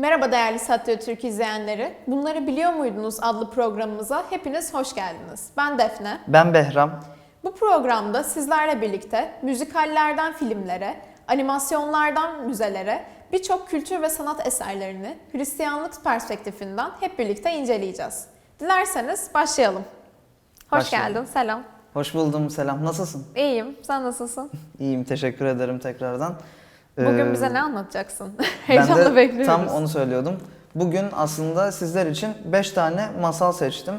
Merhaba değerli Satya Türk izleyenleri. Bunları biliyor muydunuz adlı programımıza hepiniz hoş geldiniz. Ben Defne. Ben Behram. Bu programda sizlerle birlikte müzikallerden filmlere, animasyonlardan müzelere, birçok kültür ve sanat eserlerini Hristiyanlık perspektifinden hep birlikte inceleyeceğiz. Dilerseniz başlayalım. Hoş Başlayalım. geldin, selam. Hoş buldum. Selam. Nasılsın? İyiyim, sen nasılsın? İyiyim. Teşekkür ederim tekrardan. Bugün Ee, bize ne anlatacaksın? Heyecanla bekliyoruz. tam onu söylüyordum. Bugün aslında sizler için 5 tane masal seçtim.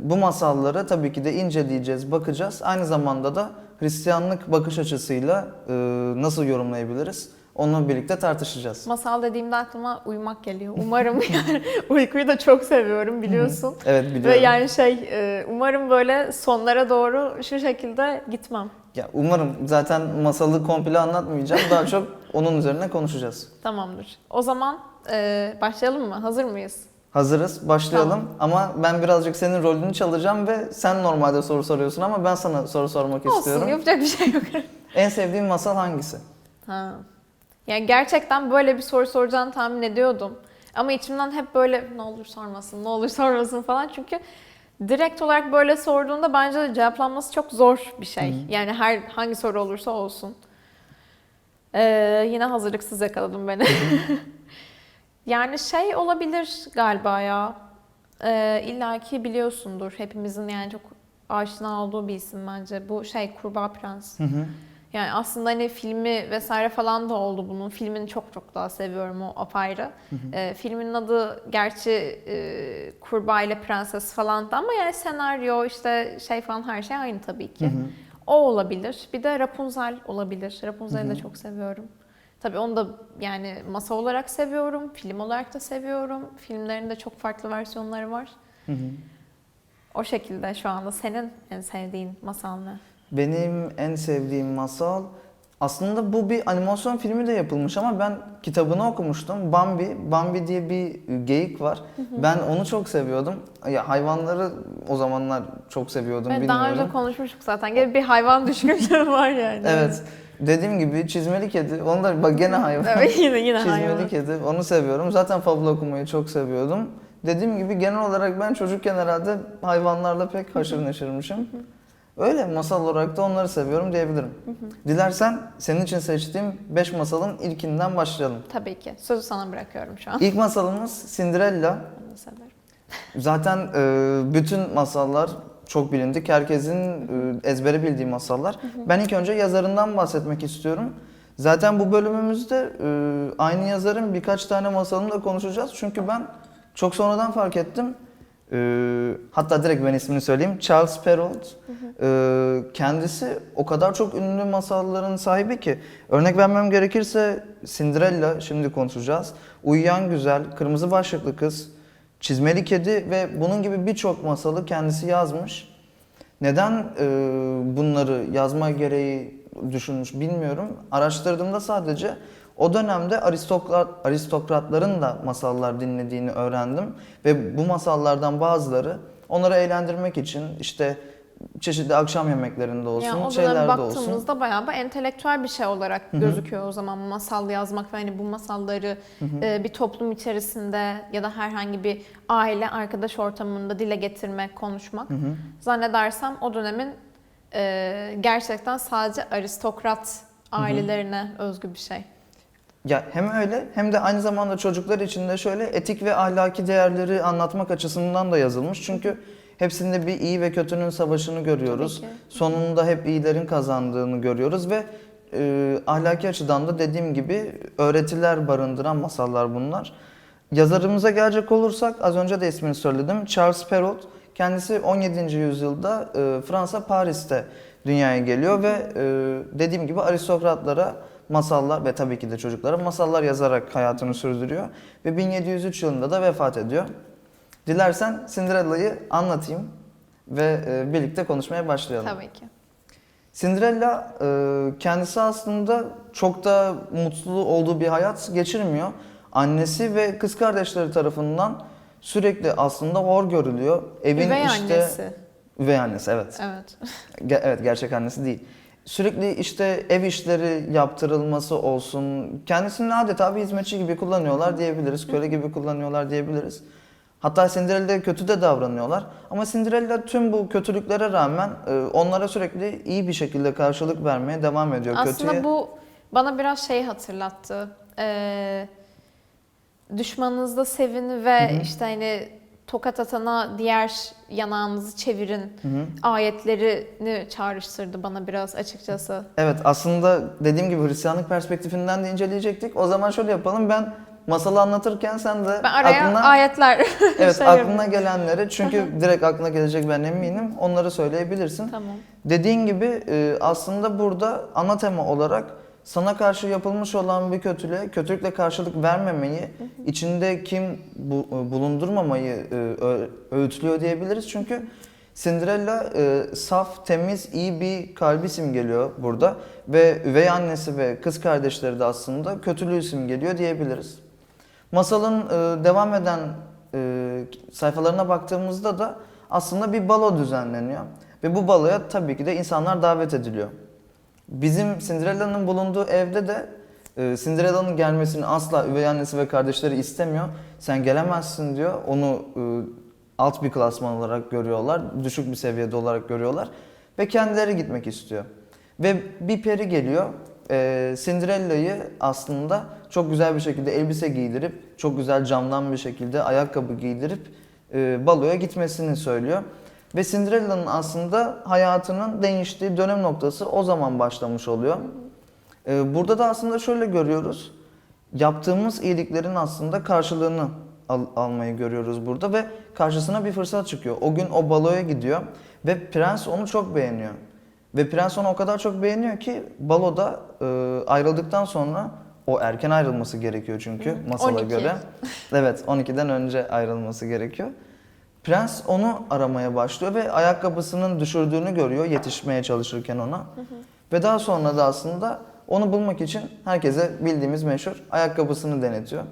Bu masalları tabii ki de inceleyeceğiz, bakacağız. Aynı zamanda da Hristiyanlık bakış açısıyla e, nasıl yorumlayabiliriz? Onu birlikte tartışacağız. Masal dediğimde aklıma uyumak geliyor. Umarım yani uykuyu da çok seviyorum biliyorsun. Evet Ve biliyorum. yani şey e, umarım böyle sonlara doğru şu şekilde gitmem. Ya umarım zaten masalı komple anlatmayacağım. Daha çok onun üzerine konuşacağız. Tamamdır. O zaman e, başlayalım mı? Hazır mıyız? Hazırız, başlayalım. Ama ben birazcık senin rolünü çalacağım ve sen normalde soru soruyorsun ama ben sana soru sormak istiyorum. Olsun yapacak bir şey yok. En sevdiğin masal hangisi? ha. Yani gerçekten böyle bir soru soracağını tahmin ediyordum. Ama içimden hep böyle ne olur sormasın, ne olur sormasın falan. Çünkü direkt olarak böyle sorduğunda bence cevaplanması çok zor bir şey. Yani her hangi soru olursa olsun. Ee, yine hazırlıksız yakaladım beni. yani şey olabilir galiba ya. Ee, İlla ki biliyorsundur. Hepimizin yani çok aşina olduğu bir isim bence. Bu şey Kurbağa Prens. Hı hı. Yani aslında hani filmi vesaire falan da oldu bunun. Filmini çok çok daha seviyorum o apayrı. Ee, filmin adı gerçi e, Kurbağa ile Prenses falan da ama yani senaryo işte şey falan her şey aynı tabii ki. Hı hı. O olabilir. Bir de Rapunzel olabilir. Rapunzel'i de çok seviyorum. Tabii onu da yani masa olarak seviyorum, film olarak da seviyorum. Filmlerin de çok farklı versiyonları var. Hı hı. O şekilde şu anda senin en sevdiğin masal ne? Benim en sevdiğim masal aslında bu bir animasyon filmi de yapılmış ama ben kitabını okumuştum. Bambi, Bambi diye bir geyik var. Ben onu çok seviyordum. Ya hayvanları o zamanlar çok seviyordum Evet, bilmiyorum. daha önce konuşmuştuk zaten. Gene bir hayvan düşkünlüğü var yani. Evet. Dediğim gibi çizmeli kedi. Onu da bak gene hayvan. Evet yine yine Çizmeli hayvan. kedi. Onu seviyorum. Zaten fabla okumayı çok seviyordum. Dediğim gibi genel olarak ben çocukken herhalde hayvanlarla pek haşır neşirmişim. Öyle masal olarak da onları seviyorum diyebilirim. Dilersen senin için seçtiğim 5 masalın ilkinden başlayalım. Tabii ki. Sözü sana bırakıyorum şu an. İlk masalımız Cinderella. De severim. Zaten e, bütün masallar çok bilindik. Herkesin e, ezbere bildiği masallar. Ben ilk önce yazarından bahsetmek istiyorum. Zaten bu bölümümüzde e, aynı yazarın birkaç tane masalını da konuşacağız. Çünkü ben çok sonradan fark ettim. E, hatta direkt ben ismini söyleyeyim. Charles Perrault. E, kendisi o kadar çok ünlü masalların sahibi ki. Örnek vermem gerekirse Cinderella şimdi konuşacağız. Uyuyan Güzel, Kırmızı Başlıklı Kız, Çizmeli Kedi ve bunun gibi birçok masalı kendisi yazmış. Neden e, bunları yazma gereği düşünmüş bilmiyorum. Araştırdığımda sadece o dönemde aristokrat aristokratların da masallar dinlediğini öğrendim ve bu masallardan bazıları onları eğlendirmek için işte çeşitli akşam yemeklerinde olsun, Yani şeylerde olsun. baktığımızda bayağı bir entelektüel bir şey olarak gözüküyor o zaman masal yazmak ve hani bu masalları e, bir toplum içerisinde ya da herhangi bir aile, arkadaş ortamında dile getirmek, konuşmak. Zannedersem o dönemin e, gerçekten sadece aristokrat ailelerine özgü bir şey. Ya hem öyle hem de aynı zamanda çocuklar için de şöyle etik ve ahlaki değerleri anlatmak açısından da yazılmış. Çünkü hepsinde bir iyi ve kötünün savaşını görüyoruz. Sonunda hep iyilerin kazandığını görüyoruz ve e, ahlaki açıdan da dediğim gibi öğretiler barındıran masallar bunlar. Yazarımıza gelecek olursak az önce de ismini söyledim. Charles Perrault. Kendisi 17. yüzyılda e, Fransa Paris'te dünyaya geliyor ve e, dediğim gibi aristokratlara masallar ve tabii ki de çocuklara masallar yazarak hayatını sürdürüyor ve 1703 yılında da vefat ediyor. Dilersen Cinderella'yı anlatayım ve e, birlikte konuşmaya başlayalım. Tabii ki. Cinderella e, kendisi aslında çok da mutlu olduğu bir hayat geçirmiyor. Annesi ve kız kardeşleri tarafından sürekli aslında hor görülüyor. Evin Üvey işte annesi. üvey annesi evet. Evet. Ge- evet gerçek annesi değil. Sürekli işte ev işleri yaptırılması olsun. Kendisini adeta bir hizmetçi gibi kullanıyorlar diyebiliriz. Köle gibi kullanıyorlar diyebiliriz. Hatta Cinderella'ya kötü de davranıyorlar. Ama Cinderella tüm bu kötülüklere rağmen e, onlara sürekli iyi bir şekilde karşılık vermeye devam ediyor. Aslında Kötüye... bu bana biraz şey hatırlattı. Ee, düşmanınızda sevin ve işte hani tokat atana diğer yanağınızı çevirin Hı hı. ayetlerini çağrıştırdı bana biraz açıkçası. Evet aslında dediğim gibi Hristiyanlık perspektifinden de inceleyecektik. O zaman şöyle yapalım. Ben masalı anlatırken sen de Ben araya aklına ayetler evet şey aklına gelenleri çünkü direkt aklına gelecek ben eminim. Onları söyleyebilirsin. Tamam. Dediğin gibi e, aslında burada ana tema olarak sana karşı yapılmış olan bir kötülüğe kötülükle karşılık vermemeyi, içinde kim bu, e, bulundurmamayı e, öğütlüyor diyebiliriz. Çünkü Cinderella e, saf, temiz, iyi bir kalbi simgeliyor burada ve üvey annesi ve kız kardeşleri de aslında kötülüğü simgeliyor diyebiliriz. Masalın e, devam eden sayfalarına baktığımızda da aslında bir balo düzenleniyor. Ve bu baloya tabii ki de insanlar davet ediliyor. Bizim Cinderella'nın bulunduğu evde de e, Cinderella'nın gelmesini asla üvey annesi ve kardeşleri istemiyor. Sen gelemezsin diyor. Onu e, alt bir klasman olarak görüyorlar. Düşük bir seviyede olarak görüyorlar. Ve kendileri gitmek istiyor. Ve bir peri geliyor. E, Cinderella'yı aslında çok güzel bir şekilde elbise giydirip, çok güzel camdan bir şekilde ayakkabı giydirip e, baloya gitmesini söylüyor. Ve Cinderella'nın aslında hayatının değiştiği dönem noktası o zaman başlamış oluyor. Ee, burada da aslında şöyle görüyoruz. Yaptığımız iyiliklerin aslında karşılığını al- almayı görüyoruz burada ve karşısına bir fırsat çıkıyor. O gün o baloya gidiyor ve prens onu çok beğeniyor. Ve prens onu o kadar çok beğeniyor ki baloda e, ayrıldıktan sonra o erken ayrılması gerekiyor çünkü masala 12. göre. Evet 12'den önce ayrılması gerekiyor. Prens onu aramaya başlıyor ve ayakkabısının düşürdüğünü görüyor yetişmeye çalışırken ona. Ve daha sonra da aslında onu bulmak için herkese bildiğimiz meşhur ayakkabısını denetiyor.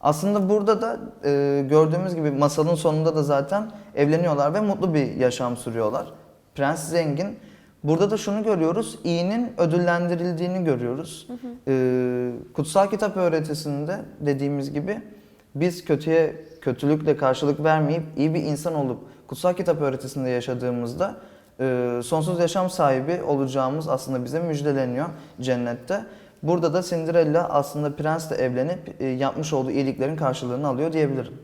Aslında burada da e, gördüğümüz gibi masalın sonunda da zaten evleniyorlar ve mutlu bir yaşam sürüyorlar. Prens zengin. Burada da şunu görüyoruz, iyinin ödüllendirildiğini görüyoruz. E, kutsal kitap öğretisinde dediğimiz gibi biz kötüye kötülükle karşılık vermeyip iyi bir insan olup kutsal kitap öğretisinde yaşadığımızda e, sonsuz yaşam sahibi olacağımız aslında bize müjdeleniyor cennette. Burada da Cinderella aslında prensle evlenip e, yapmış olduğu iyiliklerin karşılığını alıyor diyebilirim.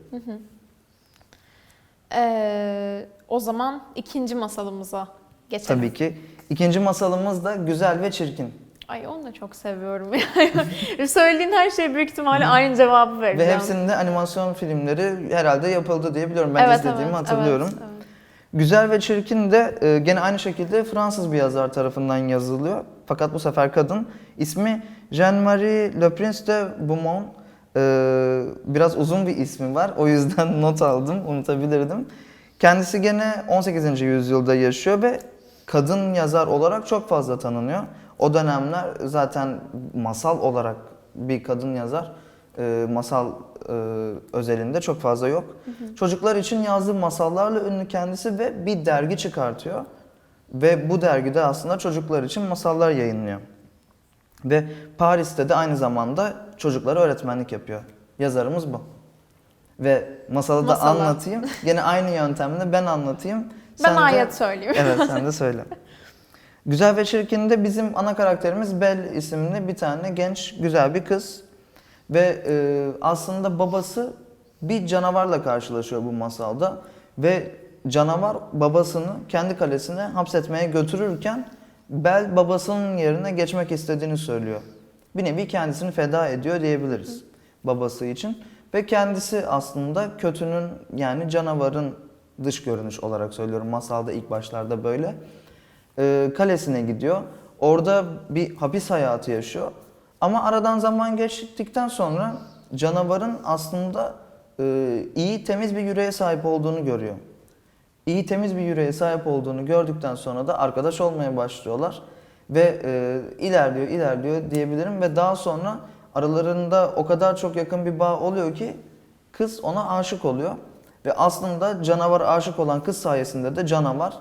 Ee, o zaman ikinci masalımıza geçelim. Tabii ki. İkinci masalımız da güzel ve çirkin. Ay onu da çok seviyorum. Söylediğin her şey büyük ihtimalle aynı cevabı vereceğim. Ve hepsinin de animasyon filmleri herhalde yapıldı diye biliyorum. Ben Evet, izlediğimi evet, hatırlıyorum. evet, evet. Güzel ve Çirkin de e, gene aynı şekilde Fransız bir yazar tarafından yazılıyor. Fakat bu sefer kadın. İsmi Jean-Marie Le Prince de Beaumont. E, biraz uzun bir ismi var. O yüzden not aldım, unutabilirdim. Kendisi gene 18. yüzyılda yaşıyor ve kadın yazar olarak çok fazla tanınıyor. O dönemler zaten masal olarak bir kadın yazar e, masal e, özelinde çok fazla yok. Çocuklar için yazdığı masallarla ünlü kendisi ve bir dergi çıkartıyor. Ve bu dergide aslında çocuklar için masallar yayınlıyor. Ve Paris'te de aynı zamanda çocuklara öğretmenlik yapıyor. Yazarımız bu. Ve masalı da Masala. anlatayım. Gene aynı yöntemle ben anlatayım. Ben Sen de- ayet söyleyeyim. Evet sen de söyle. Güzel ve Çirkin'de bizim ana karakterimiz Belle isimli bir tane genç güzel bir kız. Ve e, aslında babası bir canavarla karşılaşıyor bu masalda. Ve canavar babasını kendi kalesine hapsetmeye götürürken Belle babasının yerine geçmek istediğini söylüyor. Bir nevi kendisini feda ediyor diyebiliriz babası için. Ve kendisi aslında kötünün yani canavarın dış görünüş olarak söylüyorum. Masalda ilk başlarda böyle. Ee, kalesine gidiyor. Orada bir hapis hayatı yaşıyor. Ama aradan zaman geçtikten sonra canavarın aslında e, iyi temiz bir yüreğe sahip olduğunu görüyor. İyi temiz bir yüreğe sahip olduğunu gördükten sonra da arkadaş olmaya başlıyorlar. Ve e, ilerliyor ilerliyor diyebilirim ve daha sonra aralarında o kadar çok yakın bir bağ oluyor ki kız ona aşık oluyor. Ve aslında canavar aşık olan kız sayesinde de canavar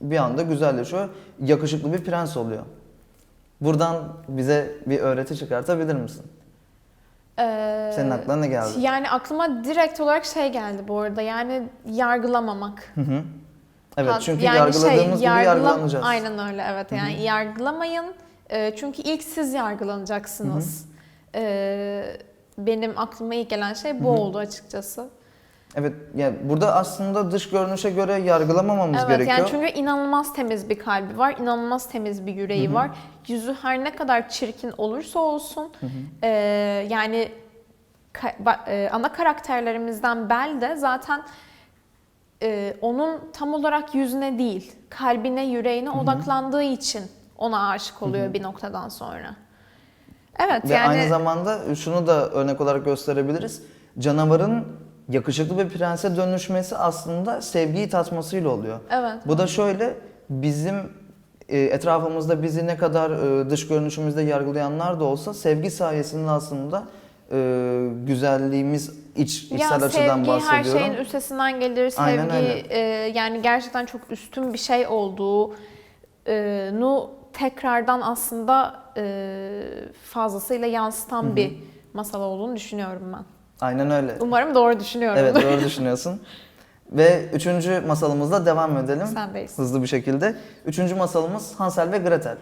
bir anda güzelleşiyor. Yakışıklı bir prens oluyor. Buradan bize bir öğreti çıkartabilir misin? Ee, Senin aklına ne geldi? Yani aklıma direkt olarak şey geldi bu arada. Yani yargılamamak. Hı hı. Evet çünkü yani yargıladığımız gibi yargılam- yargılanacağız. Aynen öyle evet. Yani yargılamayın. Ee, çünkü ilk siz yargılanacaksınız. Ee, benim aklıma ilk gelen şey bu oldu açıkçası. Evet yani burada aslında dış görünüşe göre yargılamamamız Evet gerekiyor. yani çünkü inanılmaz temiz bir kalbi var, inanılmaz temiz bir yüreği var. Yüzü her ne kadar çirkin olursa olsun, e, yani ka- e, ana karakterlerimizden Bel de zaten e, onun tam olarak yüzüne değil, kalbine, yüreğine odaklandığı için ona aşık oluyor bir noktadan sonra. Evet Ve yani aynı zamanda şunu da örnek olarak gösterebiliriz. Canavarın yakışıklı bir prense dönüşmesi aslında sevgiyi tatmasıyla oluyor. evet. Bu da şöyle bizim e, etrafımızda bizi ne kadar e, dış görünüşümüzde yargılayanlar da olsa sevgi sayesinde aslında e, güzelliğimiz iç içsel Ya açıdan sevgi her bahsediyorum. şeyin üstesinden gelir. Aynen Sevgi öyle. e, yani gerçekten çok üstün bir şey olduğu e, nu tekrardan aslında e, fazlasıyla yansıtan bir masal olduğunu düşünüyorum ben. Aynen öyle. Umarım doğru düşünüyorum. Evet doğru düşünüyorsun. Ve üçüncü masalımızla devam edelim. Sendeyiz. Hızlı bir şekilde. Üçüncü masalımız Hansel ve Gretel.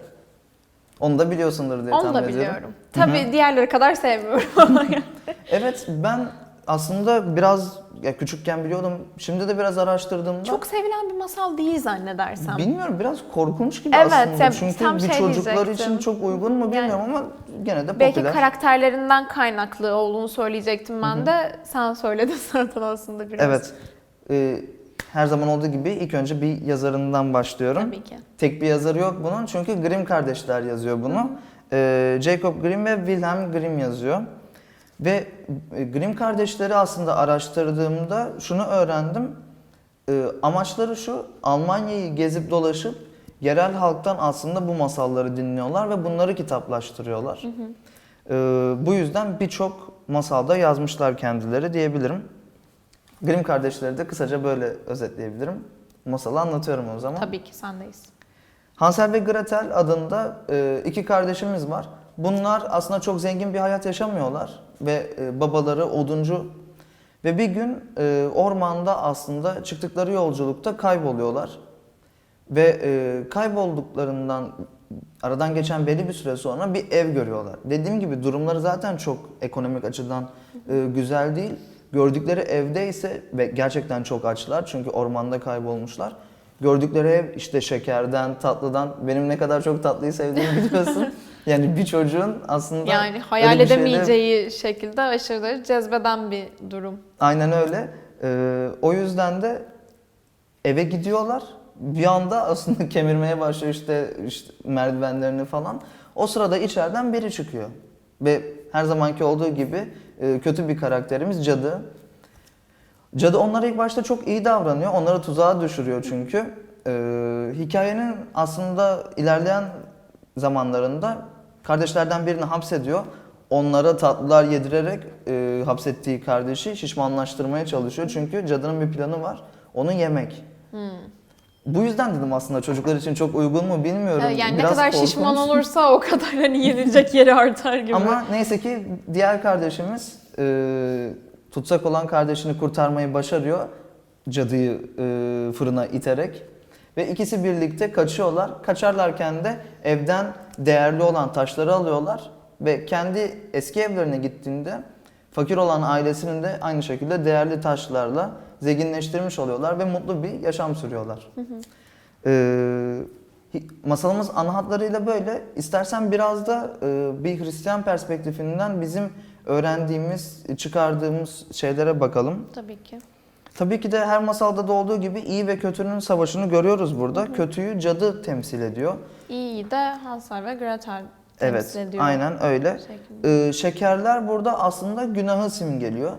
Onu da biliyorsundur diye Onu tahmin da ediyorum. biliyorum. Tabii diğerleri kadar sevmiyorum. Evet ben aslında biraz ya küçükken biliyordum. Şimdi de biraz araştırdığımda Çok sevilen bir masal değil zannedersem. bilmiyorum biraz korkunç gibi Evet, aslında. ya Çünkü tam bir şey çocuklar diyecektim. için çok uygun mu bilmiyorum ama gene de Belki popüler. karakterlerinden kaynaklı olduğunu söyleyecektim ben de. Sen söyledin zaten aslında biraz. Evet. Ee, her zaman olduğu gibi ilk önce bir yazarından başlıyorum. Tabii ki. Tek bir yazarı yok bunun çünkü Grimm kardeşler yazıyor bunu. Ee, Jacob Grimm ve Wilhelm Grimm yazıyor. Ve e, Grimm kardeşleri aslında araştırdığımda şunu öğrendim. Ee, amaçları şu, Almanya'yı gezip dolaşıp yerel halktan aslında bu masalları dinliyorlar ve bunları kitaplaştırıyorlar. Ee, bu yüzden birçok masalda yazmışlar kendileri diyebilirim. Grimm kardeşleri de kısaca böyle özetleyebilirim. Masalı anlatıyorum o zaman. Tabii ki sendeyiz. Hansel ve Gretel adında e, iki kardeşimiz var. Bunlar aslında çok zengin bir hayat yaşamıyorlar ve e, babaları oduncu ve bir gün e, ormanda aslında çıktıkları yolculukta kayboluyorlar ve e, kaybolduklarından aradan geçen belli bir süre sonra bir ev görüyorlar. Dediğim gibi durumları zaten çok ekonomik açıdan güzel değil. Gördükleri evde ise ve gerçekten çok açlar çünkü ormanda kaybolmuşlar. Gördükleri ev işte şekerden, tatlıdan benim ne kadar çok tatlıyı sevdiğimi biliyorsun. Yani bir çocuğun aslında Yani hayal edemeyeceği şekilde aşırı derece cezbeden bir durum. Aynen öyle. Ee, o yüzden de eve gidiyorlar. Bir anda aslında kemirmeye başlıyor işte, işte merdivenlerini falan. O sırada içeriden biri çıkıyor. Ve her zamanki olduğu gibi e, kötü bir karakterimiz cadı. Cadı onlara ilk başta çok iyi davranıyor. Onları tuzağa düşürüyor çünkü. Ee, hikayenin aslında ilerleyen zamanlarında kardeşlerden birini hapsediyor. Onlara tatlılar yedirerek e, hapsettiği kardeşi şişmanlaştırmaya çalışıyor. Çünkü cadının bir planı var. Onu yemek. Bu yüzden dedim aslında çocuklar için çok uygun mu bilmiyorum. Yani Biraz ne kadar korkunç. şişman olursa o kadar hani yenilecek yeri artar gibi. Ama neyse ki diğer kardeşimiz e, tutsak olan kardeşini kurtarmayı başarıyor. Cadıyı e, fırına iterek. Ve ikisi birlikte kaçıyorlar. Kaçarlarken de evden değerli olan taşları alıyorlar. Ve kendi eski evlerine gittiğinde fakir olan ailesinin de aynı şekilde değerli taşlarla zenginleştirmiş oluyorlar ve mutlu bir yaşam sürüyorlar. Ee, hi- masalımız ana hatlarıyla böyle. İstersen biraz da e, bir Hristiyan perspektifinden bizim öğrendiğimiz, çıkardığımız şeylere bakalım. Tabii ki. Tabii ki de her masalda da olduğu gibi iyi ve kötünün savaşını görüyoruz burada. Kötüyü cadı temsil ediyor. İyi de Hansel ve Gretel Evet, temsil ediyor. aynen öyle. Ee, şekerler burada aslında günahı simgeliyor.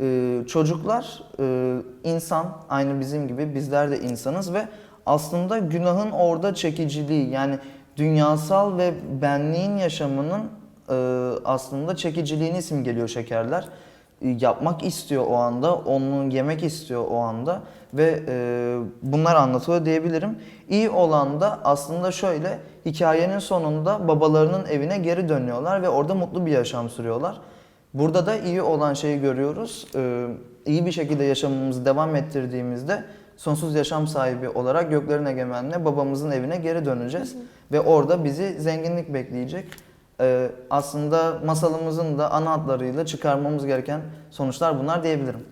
Ee, çocuklar e, insan, aynı bizim gibi bizler de insanız ve aslında günahın orada çekiciliği yani dünyasal ve benliğin yaşamının e, aslında çekiciliğini simgeliyor şekerler. E, yapmak istiyor o anda, onu yemek istiyor o anda ve e, bunlar anlatılıyor diyebilirim. İyi olan da aslında şöyle hikayenin sonunda babalarının evine geri dönüyorlar ve orada mutlu bir yaşam sürüyorlar. Burada da iyi olan şeyi görüyoruz. Ee, iyi bir şekilde yaşamımızı devam ettirdiğimizde sonsuz yaşam sahibi olarak göklerin egemenliğine babamızın evine geri döneceğiz. Ve orada bizi zenginlik bekleyecek. Ee, aslında masalımızın da ana hatlarıyla çıkarmamız gereken sonuçlar bunlar diyebilirim.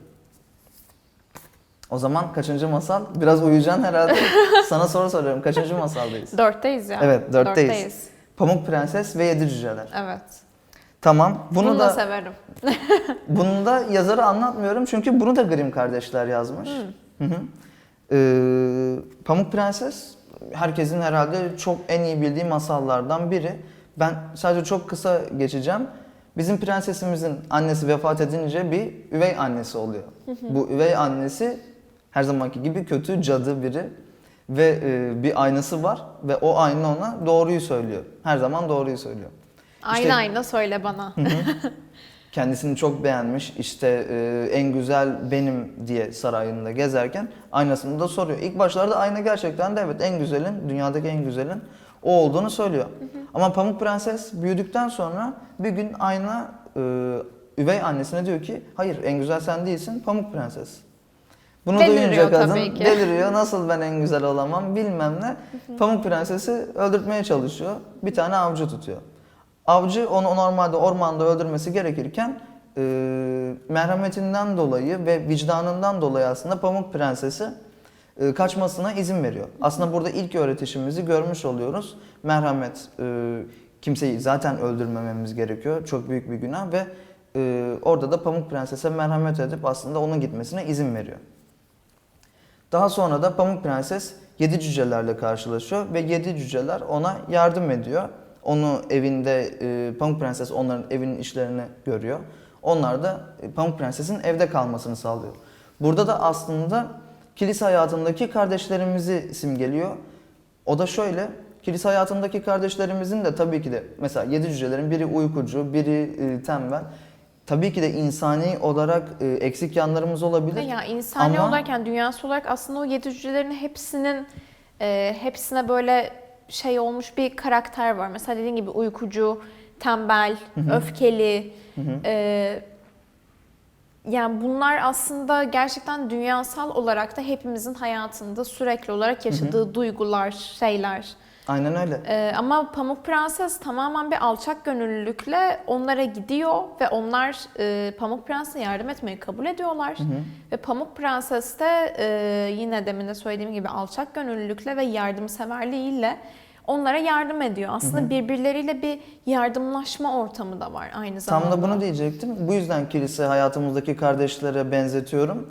O zaman kaçıncı masal? Biraz uyuyacaksın herhalde. Sana soru soruyorum. Kaçıncı masaldayız? Dörtteyiz ya. Evet, dörtteyiz. Pamuk Prenses ve Yedi Cüceler. Evet. Tamam. Bunu, Bunu, da da severim. bunu da yazarı anlatmıyorum çünkü bunu da Grimm kardeşler yazmış. Hı hı. Ee, Pamuk Prenses herkesin herhalde çok en iyi bildiği masallardan biri. Ben sadece çok kısa geçeceğim. Bizim prensesimizin annesi vefat edince bir üvey annesi oluyor. Bu üvey annesi her zamanki gibi kötü cadı biri ve e, bir aynası var ve o ayna ona doğruyu söylüyor. Her zaman doğruyu söylüyor. Ayna İşte- ayna söyle bana. Kendisini çok beğenmiş işte e, en güzel benim diye sarayında gezerken aynasını da soruyor. İlk başlarda ayna gerçekten de evet en güzelin dünyadaki en güzelin o olduğunu söylüyor. Ama Pamuk Prenses büyüdükten sonra bir gün ayna e, üvey annesine diyor ki hayır en güzel sen değilsin Pamuk Prenses. Bunu Deliriyor duyunca kadın deliriyor. Nasıl ben en güzel olamam bilmem ne. Pamuk Prenses'i öldürtmeye çalışıyor. Bir tane avcı tutuyor. Avcı onu normalde ormanda öldürmesi gerekirken e, merhametinden dolayı ve vicdanından dolayı aslında Pamuk Prenses'i e, kaçmasına izin veriyor. Aslında burada ilk öğretişimizi görmüş oluyoruz. Merhamet, e, kimseyi zaten öldürmememiz gerekiyor. Çok büyük bir günah ve e, orada da Pamuk Prenses'e merhamet edip aslında onun gitmesine izin veriyor. Daha sonra da Pamuk Prenses yedi cücelerle karşılaşıyor ve yedi cüceler ona yardım ediyor. Onu evinde, Pamuk Prenses onların evinin işlerini görüyor. Onlar da Pamuk Prenses'in evde kalmasını sağlıyor. Burada da aslında kilise hayatındaki kardeşlerimizi simgeliyor. O da şöyle, kilise hayatındaki kardeşlerimizin de tabii ki de mesela yedi cücelerin biri uykucu, biri e, tembel. Tabii ki de insani olarak e, eksik yanlarımız olabilir. Ya insani Ama- olarken dünyası olarak aslında o yedi cücelerin hepsinin e, hepsine böyle şey olmuş bir karakter var. Mesela dediğin gibi uykucu, tembel, öfkeli. e, yani bunlar aslında gerçekten dünyasal olarak da hepimizin hayatında sürekli olarak yaşadığı duygular, şeyler. Aynen öyle. Ee, ama Pamuk Prenses tamamen bir alçak gönüllülükle onlara gidiyor ve onlar e, Pamuk Prenses'e yardım etmeyi kabul ediyorlar. Ve Pamuk Prenses de e, yine demin de söylediğim gibi alçak gönüllülükle ve yardımseverliğiyle onlara yardım ediyor. Aslında birbirleriyle bir yardımlaşma ortamı da var aynı zamanda. Tam da bunu diyecektim. Bu yüzden kilise hayatımızdaki kardeşlere benzetiyorum.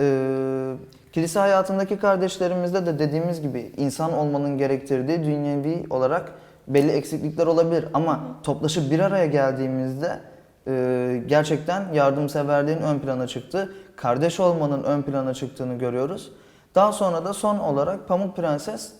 Ee, kilise hayatındaki kardeşlerimizde de dediğimiz gibi insan olmanın gerektirdiği dünyevi olarak belli eksiklikler olabilir. Ama toplaşıp bir araya geldiğimizde e, gerçekten yardımseverliğin ön plana çıktığı, kardeş olmanın ön plana çıktığını görüyoruz. Daha sonra da son olarak Pamuk Prenses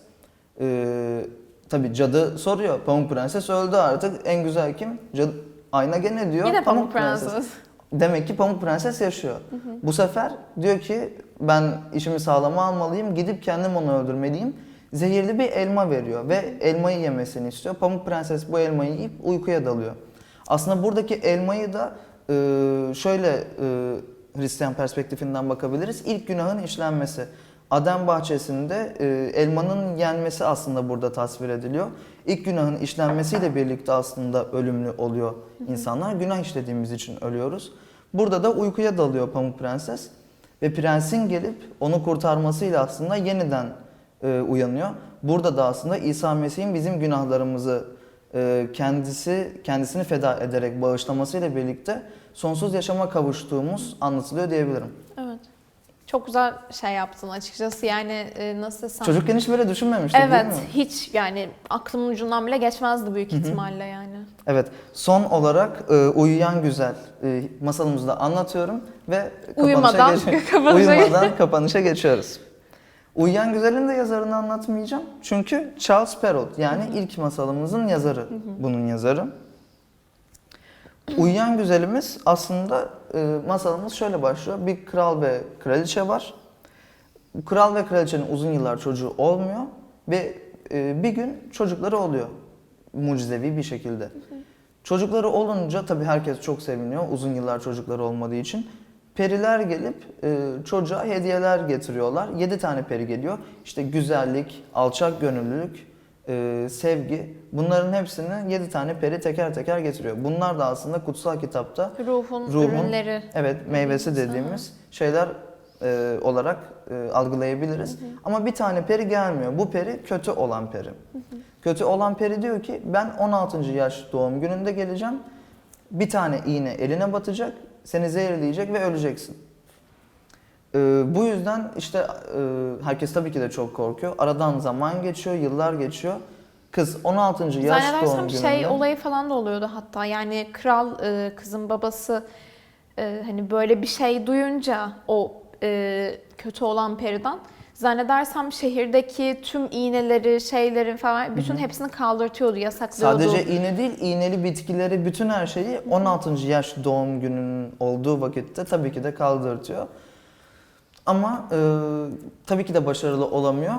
ee, tabii cadı soruyor. Pamuk Prenses öldü artık. En güzel kim? Cadı, Ayna gene diyor. Yine Pamuk Prenses. Demek ki Pamuk Prenses yaşıyor. Bu sefer diyor ki ben işimi sağlama almalıyım. Gidip kendim onu öldürmeliyim. Zehirli bir elma veriyor ve elmayı yemesini istiyor. Pamuk Prenses bu elmayı yiyip uykuya dalıyor. Aslında buradaki elmayı da e, şöyle e, Hristiyan perspektifinden bakabiliriz. İlk günahın işlenmesi. Adem bahçesinde e, elmanın yenmesi aslında burada tasvir ediliyor. İlk günahın işlenmesiyle birlikte aslında ölümlü oluyor insanlar. Günah işlediğimiz için ölüyoruz. Burada da uykuya dalıyor Pamuk Prenses ve prensin gelip onu kurtarmasıyla aslında yeniden e, uyanıyor. Burada da aslında İsa Mesih'in bizim günahlarımızı e, kendisi kendisini feda ederek bağışlamasıyla birlikte sonsuz yaşama kavuştuğumuz anlatılıyor diyebilirim. Evet. Çok güzel şey yaptın açıkçası yani e, nasıl desem. Çocukken hiç böyle düşünmemiştim değil Evet mi? hiç yani aklımın ucundan bile geçmezdi büyük ihtimalle yani. Evet. Son olarak e, Uyuyan Güzel e, masalımızı da anlatıyorum ve kapanışa Uyumadan geç- kapanışa geç- Uyumadan kapanışa geçiyoruz. Uyuyan Güzel'in de yazarını anlatmayacağım. Çünkü Charles Perrault yani ilk masalımızın yazarı. Bunun yazarı. Uyuyan Güzelimiz aslında e, masalımız şöyle başlıyor. Bir kral ve kraliçe var. kral ve kraliçenin uzun yıllar çocuğu olmuyor ve e, bir gün çocukları oluyor mucizevi bir şekilde. Çocukları olunca tabii herkes çok seviniyor uzun yıllar çocukları olmadığı için. Periler gelip e, çocuğa hediyeler getiriyorlar. 7 tane peri geliyor. İşte güzellik, alçak gönüllülük, e, sevgi bunların hepsini 7 tane peri teker teker getiriyor. Bunlar da aslında kutsal kitapta Ruhun, Ruhun, ürünleri. evet meyvesi Dediğimiz, şeyler e, olarak e, algılayabiliriz. Ama bir tane peri gelmiyor. Bu peri kötü olan peri. Kötü olan peri diyor ki ben 16. yaş doğum gününde geleceğim. Bir tane iğne eline batacak, seni zehirleyecek ve öleceksin. E, bu yüzden işte e, herkes tabii ki de çok korkuyor. Aradan zaman geçiyor, yıllar geçiyor. Kız 16. yaş doğum Zannedersem gününde. şey olayı falan da oluyordu hatta yani kral e, kızın babası e, hani böyle bir şey duyunca o e, kötü olan periden zannedersem şehirdeki tüm iğneleri şeyleri falan bütün hepsini kaldırtıyordu yasaklıyordu. Sadece iğne değil, iğneli bitkileri, bütün her şeyi 16. yaş doğum gününün olduğu vakitte tabii ki de kaldırtıyor. Ama e, tabii ki de başarılı olamıyor.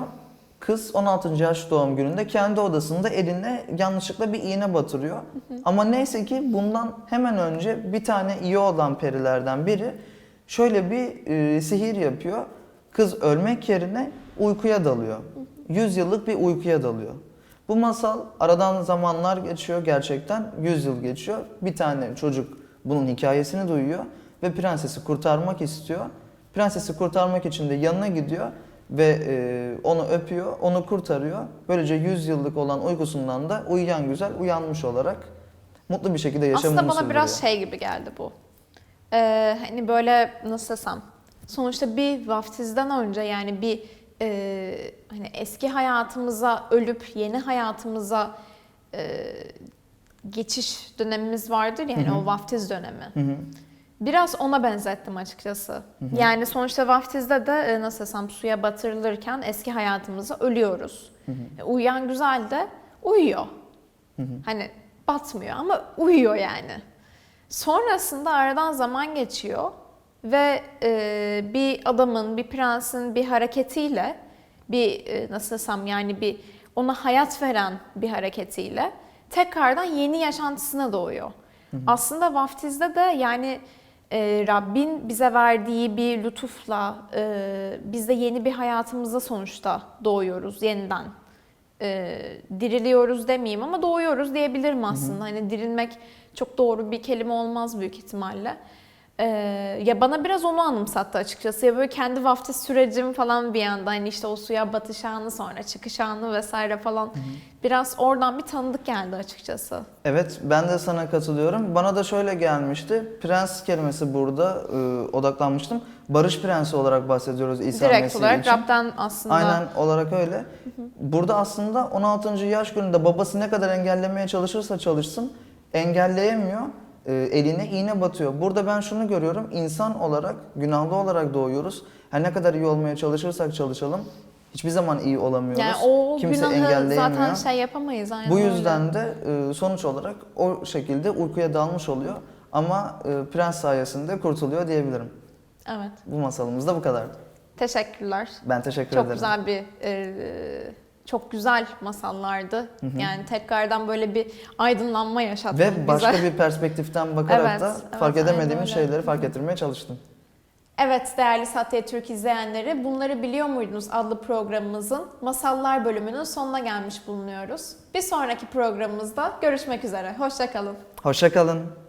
Kız 16. yaş doğum gününde kendi odasında eline yanlışlıkla bir iğne batırıyor. Ama neyse ki bundan hemen önce bir tane iyi olan perilerden biri şöyle bir e, sihir yapıyor. Kız ölmek yerine uykuya dalıyor. 100 yıllık bir uykuya dalıyor. Bu masal aradan zamanlar geçiyor gerçekten. 100 yıl geçiyor. Bir tane çocuk bunun hikayesini duyuyor ve prensesi kurtarmak istiyor. Prensesi kurtarmak için de yanına gidiyor ve e, onu öpüyor, onu kurtarıyor. Böylece 100 yıllık olan uykusundan da uyuyan güzel uyanmış olarak mutlu bir şekilde yaşamını Aslında bana biraz şey gibi geldi bu. Ee, hani böyle nasıl desem. Sonuçta bir vaftizden önce yani bir e, hani eski hayatımıza ölüp yeni hayatımıza e, geçiş dönemimiz vardır yani Hı hı. o vaftiz dönemi. Hı hı. Biraz ona benzettim açıkçası. Yani sonuçta vaftizde de e, nasıl desem suya batırılırken eski hayatımıza ölüyoruz. E, Uyuyan güzel de uyuyor. Hani batmıyor ama uyuyor yani. Sonrasında aradan zaman geçiyor ve e, bir adamın, bir prensin bir hareketiyle bir e, nasıl desem yani bir ona hayat veren bir hareketiyle tekrardan yeni yaşantısına doğuyor. Aslında vaftizde de yani e, Rabbin bize verdiği bir lütufla e, biz de yeni bir hayatımıza sonuçta doğuyoruz yeniden e, diriliyoruz demeyeyim ama doğuyoruz diyebilirim aslında. Hani dirilmek çok doğru bir kelime olmaz büyük ihtimalle. E, ya bana biraz onu anımsattı açıkçası. Ya böyle kendi vaftiz sürecim falan bir yanda hani işte o suya batış anı sonra çıkış anı vesaire falan biraz oradan bir tanıdık geldi açıkçası. Evet ben de sana katılıyorum. Bana da şöyle gelmişti. Prens kelimesi burada e, odaklanmıştım. Barış prensi olarak bahsediyoruz İsa Direkt Mesih olarak için. Rab'den aslında Aynen olarak öyle. Burada aslında 16. yaş gününde babası ne kadar engellemeye çalışırsa çalışsın engelleyemiyor. E, eline iğne batıyor. Burada ben şunu görüyorum. İnsan olarak, günahlı olarak doğuyoruz. Her ne kadar iyi olmaya çalışırsak çalışalım hiçbir zaman iyi olamıyoruz. yani o Kimse günahı engelleyemiyor. zaten şey yapamayız. Aynen Bu öyle. yüzden de e, sonuç olarak o şekilde uykuya dalmış oluyor. Ama e, prens sayesinde kurtuluyor diyebilirim. Evet. Bu masalımız da bu kadardı. Teşekkürler. Ben teşekkür Çok ederim. güzel bir e, çok güzel masallardı. Yani tekrardan böyle bir aydınlanma yaşattı Ve bize. başka bir perspektiften bakarak Evet, da evet, fark edemediğimiz şeyleri fark ettirmeye çalıştım. Evet değerli Satya Türk izleyenleri, Bunları Biliyor Muydunuz adlı programımızın Masallar bölümünün sonuna gelmiş bulunuyoruz. Bir sonraki programımızda görüşmek üzere. Hoşçakalın. Hoşçakalın.